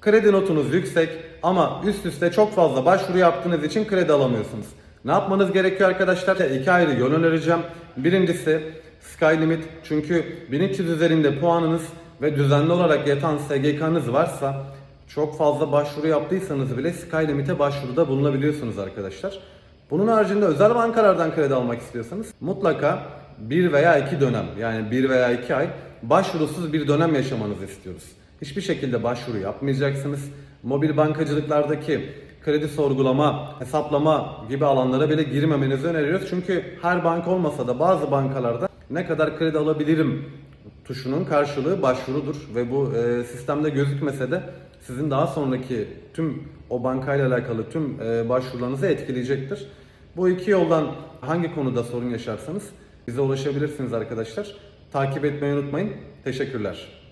Kredi notunuz yüksek ama üst üste çok fazla başvuru yaptığınız için kredi alamıyorsunuz. Ne yapmanız gerekiyor arkadaşlar? İki ayrı yol önereceğim. Birincisi Sky Limit çünkü 1300 üzerinde puanınız ve düzenli olarak yatan SGK'nız varsa çok fazla başvuru yaptıysanız bile Sky Limit'e başvuruda bulunabiliyorsunuz arkadaşlar. Bunun haricinde özel bankalardan kredi almak istiyorsanız mutlaka bir veya iki dönem yani bir veya iki ay başvurusuz bir dönem yaşamanızı istiyoruz. Hiçbir şekilde başvuru yapmayacaksınız. Mobil bankacılıklardaki kredi sorgulama, hesaplama gibi alanlara bile girmemenizi öneriyoruz. Çünkü her banka olmasa da bazı bankalarda ne kadar kredi alabilirim tuşunun karşılığı başvurudur ve bu e, sistemde gözükmese de sizin daha sonraki tüm o bankayla alakalı tüm e, başvurularınızı etkileyecektir. Bu iki yoldan hangi konuda sorun yaşarsanız bize ulaşabilirsiniz arkadaşlar. Takip etmeyi unutmayın. Teşekkürler.